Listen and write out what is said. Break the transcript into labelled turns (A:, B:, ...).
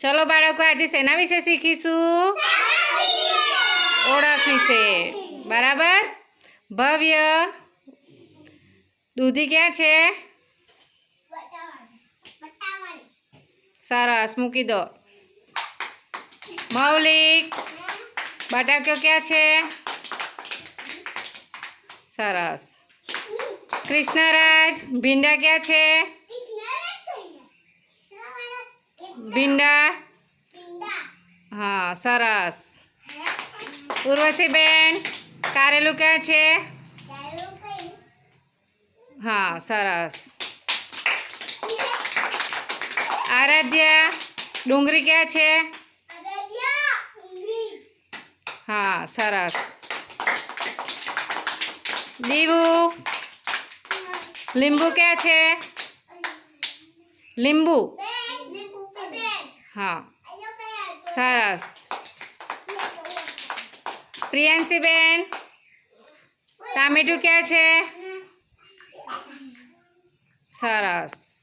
A: ચલો બાળકો, આજે શેના વિશે શીખીશું? ઓળખ વિશે. બરાબર? ભવ્ય. દૂધી ક્યાં છે? સરસ, મૂકી દો. મૌલિક. બટાક્યો ક્યાં છે? સરસ. કૃષ્ણરાજ, ભીંડા ક્યાં છે? ભીંડા? હા સરસ. ઉર્વશીબેન કારેલું ક્યાં છે? હા સરસ. આરાધ્યા ડુંગળી ક્યાં છે? હા સરસ. દીવું લીંબુ ક્યાં છે? લીંબુ. હા. સરસ. પ્રિયાંશીબેન ટામેટું ક્યાં છે? સરસ.